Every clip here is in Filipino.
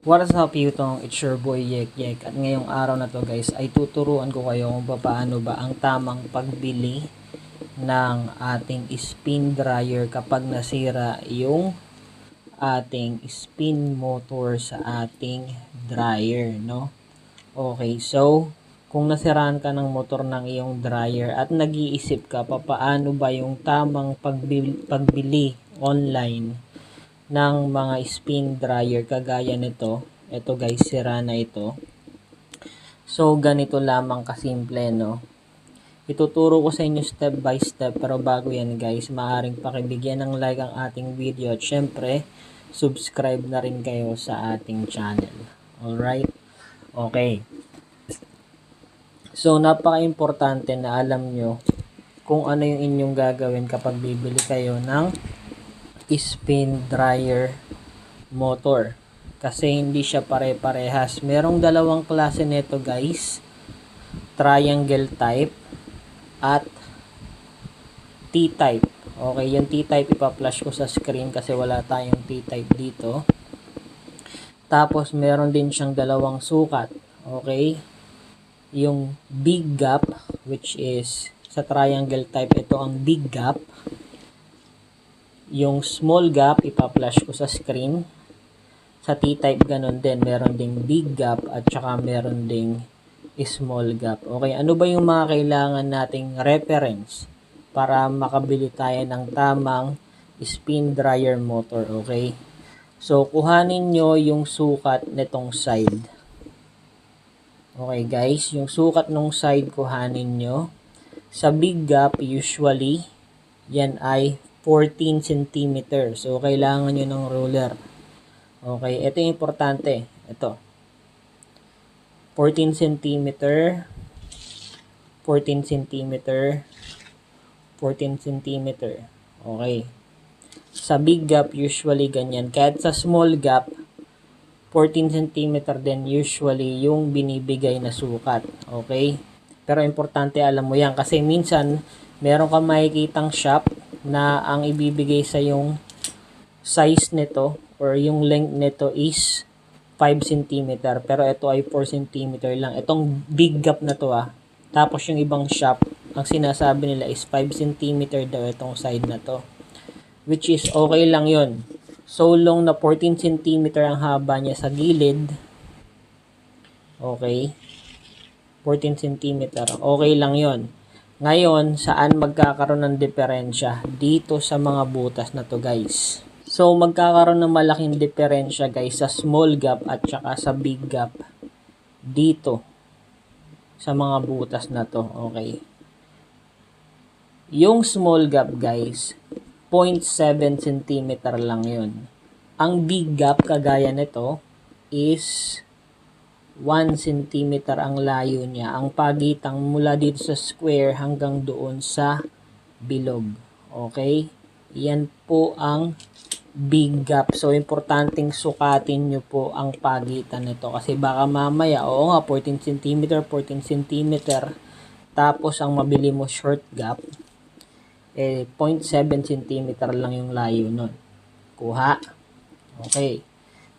What is up YouTube? It's your boy Yek Yek at ngayong araw na to guys ay tuturuan ko kayo kung paano ba ang tamang pagbili ng ating spin dryer kapag nasira yung ating spin motor sa ating dryer no okay so kung nasiraan ka ng motor ng iyong dryer at nag-iisip ka paano ba yung tamang pagbili, pagbili online ng mga spin dryer kagaya nito. Ito guys, sira na ito. So, ganito lamang kasimple, no? Ituturo ko sa inyo step by step, pero bago yan guys, maaring pakibigyan ng like ang ating video at syempre, subscribe na rin kayo sa ating channel. Alright? Okay. So, napaka-importante na alam nyo kung ano yung inyong gagawin kapag bibili kayo ng spin dryer motor kasi hindi siya pare-parehas. Merong dalawang klase nito guys. Triangle type at T-type. Okay, yung T-type ipa-flash ko sa screen kasi wala tayong T-type dito. Tapos meron din siyang dalawang sukat. Okay? Yung big gap which is sa triangle type ito ang big gap yung small gap, ipa-flash ko sa screen. Sa T-type, ganun din. Meron ding big gap at saka meron ding small gap. Okay, ano ba yung mga kailangan nating reference para makabili tayo ng tamang spin dryer motor, okay? So, kuhanin nyo yung sukat nitong side. Okay guys, yung sukat ng side kuhanin nyo. Sa big gap, usually, yan ay 14 cm. So, kailangan nyo ng ruler. Okay, ito yung importante. Ito. 14 cm. 14 cm. 14 cm. Okay. Sa big gap, usually ganyan. Kahit sa small gap, 14 cm din usually yung binibigay na sukat. Okay? Pero importante alam mo yan kasi minsan meron kang makikitang shop na ang ibibigay sa yung size nito or yung length nito is 5 cm pero ito ay 4 cm lang. Itong big gap na to ah. Tapos yung ibang shop, ang sinasabi nila is 5 cm daw itong side na to. Which is okay lang yon So long na 14 cm ang haba niya sa gilid. Okay. 14 cm. Okay lang yon ngayon, saan magkakaroon ng diferensya? Dito sa mga butas na to guys. So, magkakaroon ng malaking diferensya guys sa small gap at saka sa big gap. Dito. Sa mga butas na to. Okay. Yung small gap guys, 0.7 cm lang yun. Ang big gap kagaya nito is 1 cm ang layo niya. Ang pagitang mula dito sa square hanggang doon sa bilog. Okay? Yan po ang big gap. So, importanteng sukatin nyo po ang pagitan nito. Kasi baka mamaya, oo nga, 14 cm, 14 cm. Tapos, ang mabili mo short gap, eh, 0.7 cm lang yung layo nun. Kuha. Okay.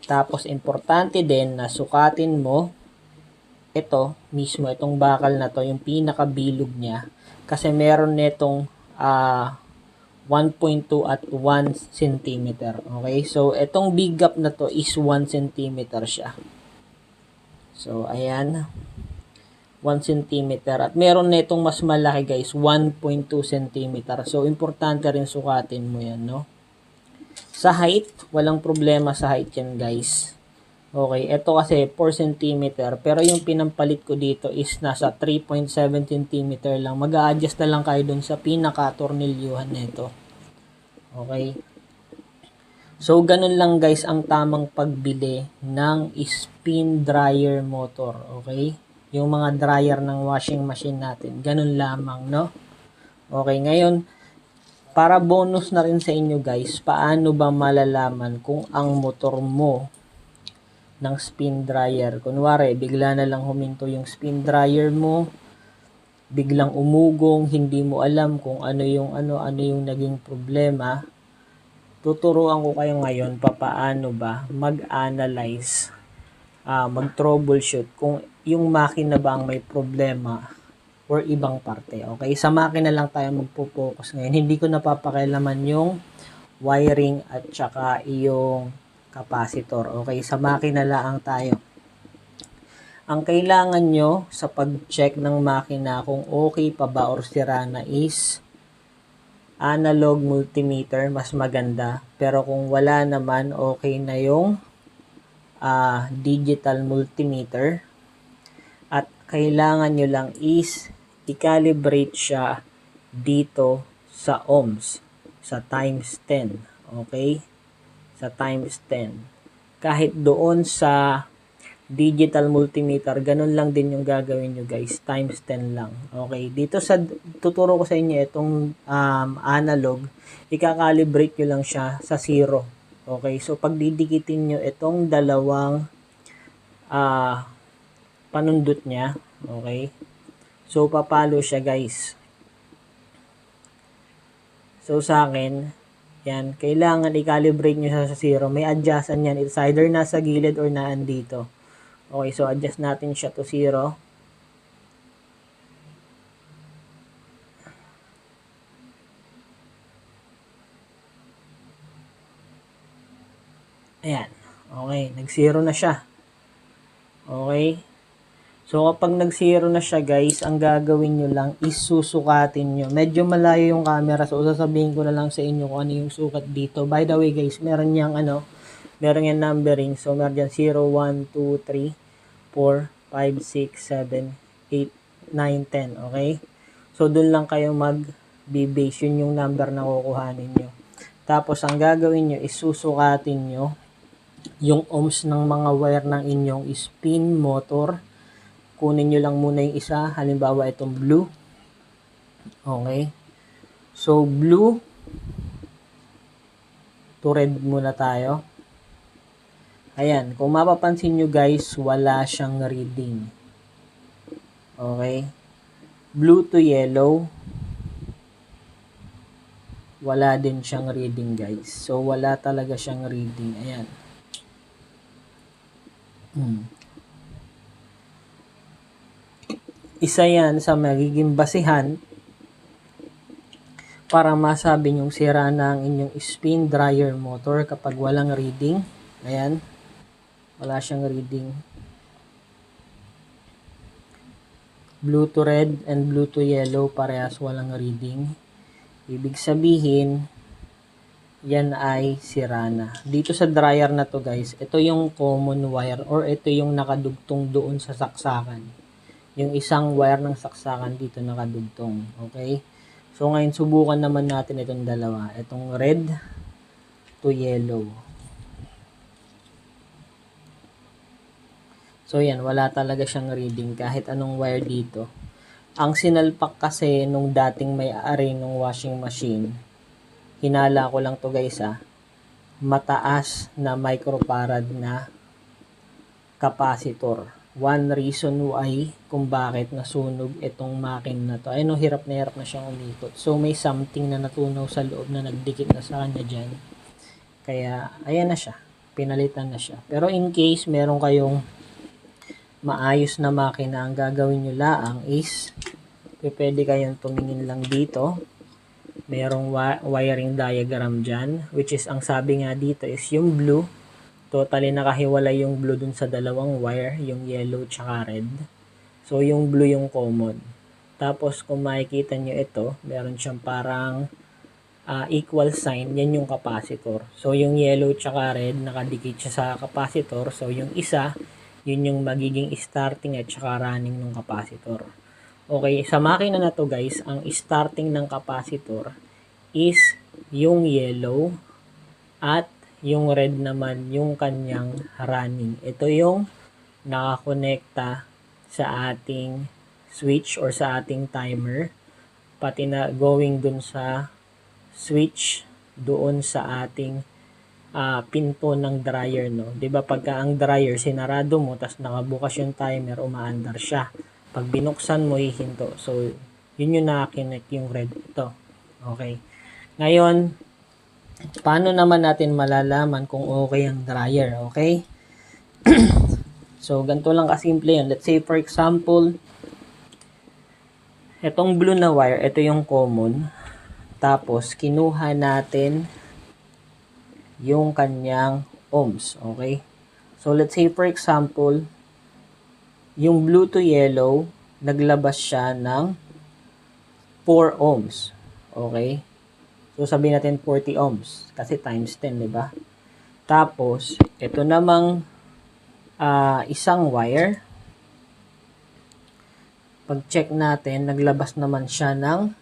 Tapos, importante din na sukatin mo ito mismo, itong bakal na to, yung pinakabilog niya. Kasi meron netong uh, 1.2 at 1 cm. Okay? So, itong big gap na to is 1 cm siya. So, ayan. 1 cm. At meron netong mas malaki guys, 1.2 cm. So, importante rin sukatin mo yan, no? Sa height, walang problema sa height yan guys. Okay, ito kasi 4 cm, pero yung pinampalit ko dito is nasa 3.7 cm lang. Mag-a-adjust na lang kayo dun sa pinaka-tornilyuhan nito. Okay. So, ganun lang guys ang tamang pagbili ng spin dryer motor. Okay. Yung mga dryer ng washing machine natin. Ganun lamang, no? Okay, ngayon, para bonus na rin sa inyo guys, paano ba malalaman kung ang motor mo ng spin dryer. Kunwari, bigla na lang huminto yung spin dryer mo, biglang umugong, hindi mo alam kung ano yung ano ano yung naging problema. Tuturuan ko kayo ngayon papaano ba mag-analyze ah, mag-troubleshoot kung yung makina ba ang may problema or ibang parte. Okay? Sa makina lang tayo magpo-focus ngayon. Hindi ko napapakialaman yung wiring at saka yung capacitor. Okay? Sa makina lang tayo. Ang kailangan nyo sa pag-check ng makina kung okay pa ba or sira na is analog multimeter, mas maganda. Pero kung wala naman, okay na yung ah, digital multimeter. At kailangan nyo lang is i-calibrate siya dito sa ohms, sa times 10. Okay? Sa times 10. Kahit doon sa digital multimeter, ganun lang din yung gagawin nyo guys, times 10 lang. Okay, dito sa, tuturo ko sa inyo itong um, analog, ikakalibrate nyo lang siya sa zero. Okay, so pag didikitin nyo itong dalawang ah panundot niya, okay, so papalo siya guys. So sa akin, yan, kailangan i-calibrate nyo sa zero. May adjustan yan. It's either nasa gilid or naan dito. Okay, so adjust natin siya to 0. Ayan. Okay, nag-zero na siya. Okay. So, kapag nag-zero na siya, guys, ang gagawin nyo lang is susukatin nyo. Medyo malayo yung camera, so sasabihin ko na lang sa inyo kung ano yung sukat dito. By the way, guys, meron niyang ano, meron yung numbering. So, meron dyan 0, 1, 2, 3, 4, 5, 6, 7, 8, 9, 10. Okay? So, dun lang kayo mag-base. Yun yung number na kukuhanin nyo. Tapos, ang gagawin nyo is susukatin nyo yung ohms ng mga wire ng inyong spin motor. Kunin nyo lang muna yung isa. Halimbawa, itong blue. Okay? So, blue to red muna tayo. Ayan, kung mapapansin nyo guys, wala siyang reading. Okay? Blue to yellow, wala din siyang reading guys. So, wala talaga siyang reading. Ayan. Hmm. Isa yan sa magiging basihan para masabi nyong sira na ang inyong spin dryer motor kapag walang reading. Ayan. Wala siyang reading. Blue to red and blue to yellow parehas walang reading. Ibig sabihin, yan ay sira na. Dito sa dryer na to guys, ito yung common wire or ito yung nakadugtong doon sa saksakan. Yung isang wire ng saksakan dito nakadugtong. Okay? So ngayon subukan naman natin itong dalawa. Itong red to yellow. So yan, wala talaga siyang reading kahit anong wire dito. Ang sinalpak kasi nung dating may-ari ng washing machine, hinala ko lang to guys ah, mataas na microfarad na capacitor. One reason why kung bakit nasunog itong makin na to. Ayun, no, hirap na hirap na siyang umikot. So, may something na natunaw sa loob na nagdikit na sa kanya dyan. Kaya, ayan na siya. Pinalitan na siya. Pero in case meron kayong maayos na makina, ang gagawin nyo laang is pwede kayong tumingin lang dito. Merong wi- wiring diagram dyan, which is ang sabi nga dito is yung blue. Totally nakahiwalay yung blue dun sa dalawang wire, yung yellow tsaka red. So, yung blue yung common. Tapos, kung makikita nyo ito, meron siyang parang ah, equal sign, yan yung capacitor. So, yung yellow tsaka red, nakadikit siya sa capacitor. So, yung isa, yun yung magiging starting at saka running ng capacitor. Okay, sa makina na to guys, ang starting ng capacitor is yung yellow at yung red naman yung kanyang running. Ito yung nakakonekta sa ating switch or sa ating timer pati na going dun sa switch doon sa ating ah, pinto ng dryer no. 'Di ba pagka ang dryer sinarado mo tas nakabukas yung timer, umaandar siya. Pag binuksan mo hihinto. So yun yung nakakinek yung red ito. Okay. Ngayon, paano naman natin malalaman kung okay ang dryer, okay? So, ganito lang kasimple yun. Let's say, for example, itong blue na wire, ito yung common. Tapos, kinuha natin yung kanyang ohms. Okay? So, let's say, for example, yung blue to yellow, naglabas siya ng 4 ohms. Okay? So, sabihin natin 40 ohms. Kasi times 10, di ba? Tapos, ito namang ah, isang wire. Pag-check natin, naglabas naman siya ng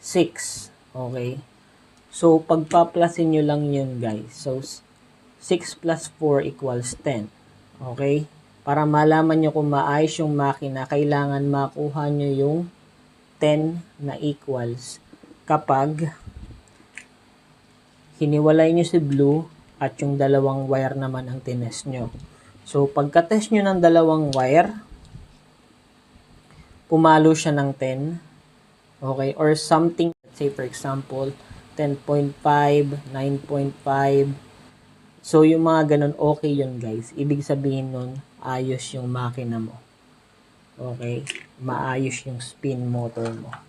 6. Okay? So, pagpaplasin nyo lang yun, guys. So, 6 plus 4 equals 10. Okay? Para malaman nyo kung maayos yung makina, kailangan makuha nyo yung 10 na equals kapag hiniwalay nyo si blue at yung dalawang wire naman ang tinest nyo. So, pagka-test nyo ng dalawang wire, pumalo siya ng 10. Okay? Or something, let's say for example, 10.5, 9.5. So, yung mga ganun, okay yun guys. Ibig sabihin nun, ayos yung makina mo. Okay? Maayos yung spin motor mo.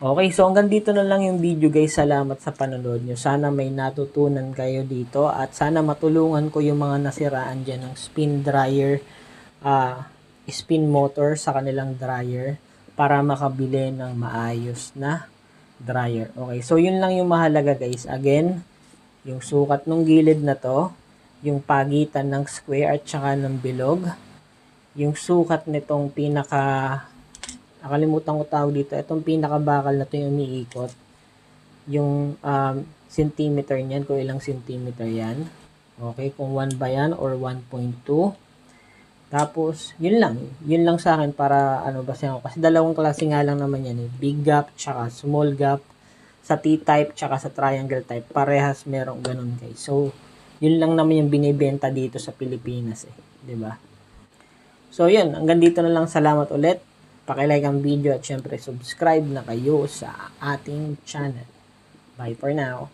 Okay, so hanggang dito na lang yung video guys. Salamat sa panonood nyo. Sana may natutunan kayo dito at sana matulungan ko yung mga nasiraan dyan ng spin dryer, ah, spin motor sa kanilang dryer para makabili ng maayos na dryer. Okay, so yun lang yung mahalaga guys. Again, yung sukat ng gilid na to, yung pagitan ng square at saka ng bilog, yung sukat nitong pinaka nakalimutan ko tawag dito, itong pinakabakal na to yung umiikot, yung um, centimeter niyan, kung ilang centimeter yan. Okay, kung 1 ba yan or 1.2. Tapos, yun lang. Yun lang sa akin para ano ba siya. Kasi dalawang klase nga lang naman yan eh. Big gap, tsaka small gap. Sa T-type, tsaka sa triangle type. Parehas merong ganun guys. So, yun lang naman yung binibenta dito sa Pilipinas eh. ba? So, yun. Hanggang dito na lang. Salamat ulit. Pakilike ang video at syempre subscribe na kayo sa ating channel. Bye for now.